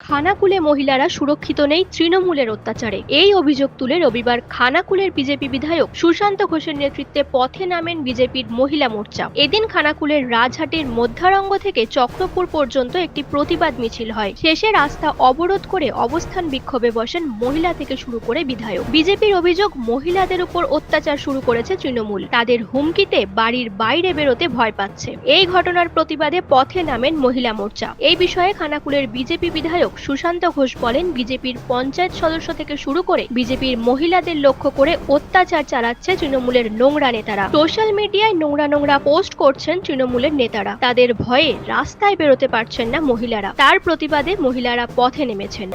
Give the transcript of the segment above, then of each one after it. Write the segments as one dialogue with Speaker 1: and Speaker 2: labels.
Speaker 1: খানাকুলে মহিলারা সুরক্ষিত নেই তৃণমূলের অত্যাচারে। এই অভিযোগ তুলে রবিবার খানাকুলের বিজেপি বিধায়ক সুশান্ত ঘোষের নেতৃত্বে পথে নামেন বিজেপির মহিলা মোর্চা। এদিন খানাকুলের রাজহাটের মধ্যারঙ্গ থেকে চক্রপুর পর্যন্ত একটি প্রতিবাদ মিছিল হয়। শেষে রাস্তা অবরোধ করে অবস্থান বিক্ষোভে বসেন মহিলা থেকে শুরু করে বিধায়ক। বিজেপির অভিযোগ, মহিলাদের উপর অত্যাচার শুরু করেছে তৃণমূল। তাদের হুমকিতে বাড়ির বাইরে বেরোতে ভয় পাচ্ছে। এই ঘটনার প্রতিবাদে পথে নামেন মহিলা মোর্চা। এই বিষয়ে খানাকুলের বিজেপি বিধায়ক সুশান্ত ঘোষ বলেন, বিজেপির পঞ্চায়েত সদস্য থেকে শুরু করে বিজেপির মহিলাদের লক্ষ্য করে অত্যাচার চালাচ্ছে তৃণমূলের নোংরা নেতারা। সোশ্যাল মিডিয়ায় নোংরা নোংরা পোস্ট করছেন তৃণমূলের নেতারা। তাদের ভয়ে রাস্তায় বেরোতে পারছেন না মহিলারা। তার প্রতিবাদে মহিলারা পথে নেমেছেন।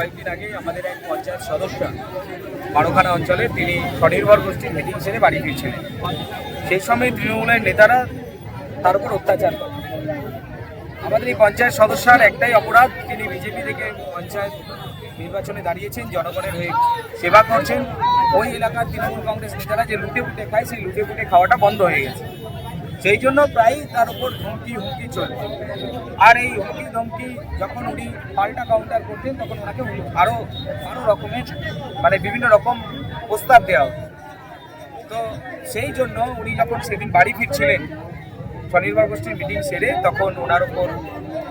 Speaker 2: বারোখানা অঞ্চলে তিনি স্বনির্ভর গোষ্ঠীর মিটিং সেরে বাড়ি ফিরছিলেন। সেই সময় তৃণমূলের নেতারা তার উপর অত্যাচার করে। আমাদের এই পঞ্চায়েত সদস্যার একটাই অপরাধ, তিনি বিজেপি থেকে পঞ্চায়েত নির্বাচনে দাঁড়িয়েছেন, জনগণের হয়ে সেবা করছেন। ওই এলাকার তৃণমূল কংগ্রেস নেতারা যে লুটে ফুটে খায়, সেই লুটে ফুটে খাওয়াটা বন্ধ হয়ে গেছে। সেই জন্য প্রায়ই তার উপর হুমকি হুমকি চলে। আর এই হুমকি, ধমকি যখন উনি পাল্টা কাউন্টার করতেন তখন ওনাকে আরও আরও রকমের মানে বিভিন্ন রকম প্রস্তাব দেওয়া তো সেই জন্য উনি যখন সেদিন বাড়ি ফিরছিলেন স্বনির্ভর গোষ্ঠীর মিটিং সেরে তখন ওনার উপর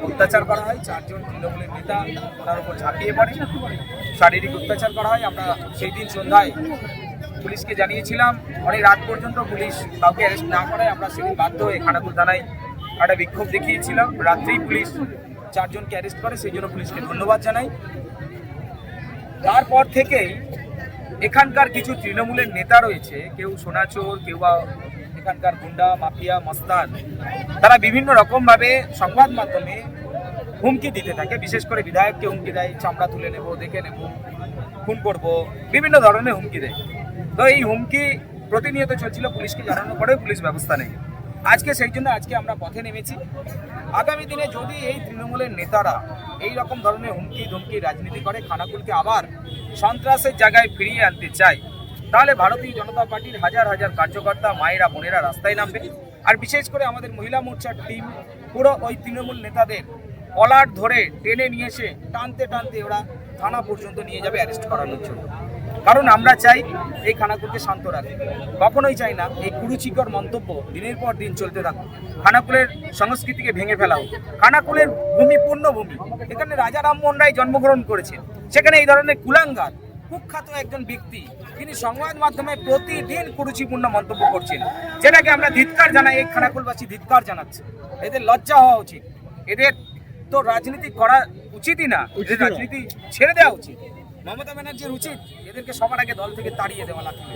Speaker 2: অত্যাচার করা হয়। চারজন তৃণমূলের নেতা ওনার উপর ঝাঁপিয়ে পড়ে। শারীরিক অত্যাচার করা হয়। আমরা সেই দিন সন্ধ্যায় পুলিশকে জানিয়েছিলাম, অনেক রাত পর্যন্ত পুলিশ কাউকে অ্যারেস্ট না করায় আমরা সেদিন বাধ্য হয়ে খানাকুল থানায় একটা বিক্ষোভ দেখিয়েছিলাম। রাত্রেই পুলিশ চারজনকে অ্যারেস্ট করে। সেই জন্য পুলিশকে ধন্যবাদ জানাই। তারপর থেকেই এখানকার কিছু তৃণমূলের নেতা রয়েছে, কেউ সোনাচোর, কেউ বা এখানকার গুন্ডা, মাফিয়া, মস্তান, তারা বিভিন্ন রকমভাবে সংবাদ মাধ্যমে হুমকি দিতে থাকে। বিশেষ করে বিধায়ককে হুমকি দেয়, চামড়া তুলে নেব, দেখে নেব, খুন করব, বিভিন্ন ধরনের হুমকি দেয়। তো এই হুমকি প্রতিনিয়ত চলছিল, পুলিশকে জানানোর পরেও পুলিশ ব্যবস্থা নেই। আজকে সেই জন্য আজকে আমরা পথে নেমেছি। আগামী দিনে যদি এই তৃণমূলের নেতারা এই রকম ধরনের হুমকি ধুমকি রাজনীতি করে, খানাকুলকে আবার সন্ত্রাসের জায়গায় ফিরিয়ে আনতে চায় তাহলে ভারতীয় জনতা পার্টির হাজার হাজার কার্যকর্তা, মায়েরা, বোনেরা রাস্তায় নামবে। আর বিশেষ করে আমাদের মহিলা মোর্চার টিম পুরো ওই তৃণমূল নেতাদের কলার ধরে টেনে নিয়ে এসে টানতে টানতে ওরা থানা পর্যন্ত নিয়ে যাবে অ্যারেস্ট করানোর জন্য। কারণ আমরা চাই এই খানাকুলকে শান্ত রাখতে কখনোই চাই না এই কুরুচিকর মন্তব্য দিনের পর দিন চলতে থাকুক। খানাকুলের সংস্কৃতিকে ভেঙে ফেলা হোক। খানাকুলের ভূমি পূর্ণ ভূমি এখানে রাজা রামমোহন রায় জন্মগ্রহণ করেছেন। সেখানে এই ধরনের কুলাঙ্গার কুখ্যাত একজন ব্যক্তি। তিনি সংবাদ মাধ্যমে প্রতিদিন কুরুচিপূর্ণ মন্তব্য করছেন। যেটাকে আমরা ধিৎকার জানাই এই খানাকুলবাসী ধিৎকার জানাচ্ছে। এদের লজ্জা হওয়া উচিত। এদের তো রাজনীতি করা উচিতই না। রাজনীতি ছেড়ে দেওয়া উচিত। মমতা ব্যানার্জির উচিত। এদেরকে সবার আগে দল থেকে তাড়িয়ে দেওয়া লাগবে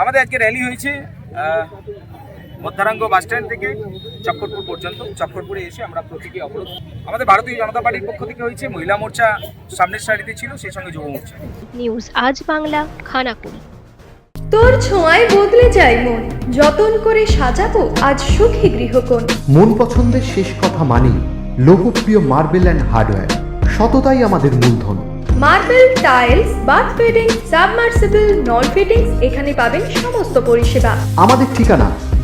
Speaker 2: আমাদের আজকে র্যালি হয়েছে। মধ্যারাঙ্গ বাস স্ট্যান্ড থেকে চক্করপুর পর্যন্ত। চক্করপুরে এসে আমরা প্রতীকী অবরোধ। আমাদের ভারতীয় জনতা পার্টির পক্ষ থেকে হয়েছে মহিলা মোর্চা সামনের সারিতে ছিল সেই সঙ্গে যুব মোর্চা।
Speaker 1: নিউজ আজ বাংলা খানাকুল।
Speaker 3: তোর ছোঁয়ায় বদলে যায় মন। যতন করে সাজাবো আজ সুখী গৃহকোণ।
Speaker 4: মন পছন্দের শেষ কথা মানি লোকপ্রিয় মার্বেল অ্যান্ড হার্ডওয়্যার। সততাই আমাদের মূলধন।
Speaker 3: Marble tiles bath fitting submersible নল ফিটিংস এখানে পাবেন সমস্ত পরিষেবা।
Speaker 4: আমাদের ঠিকানা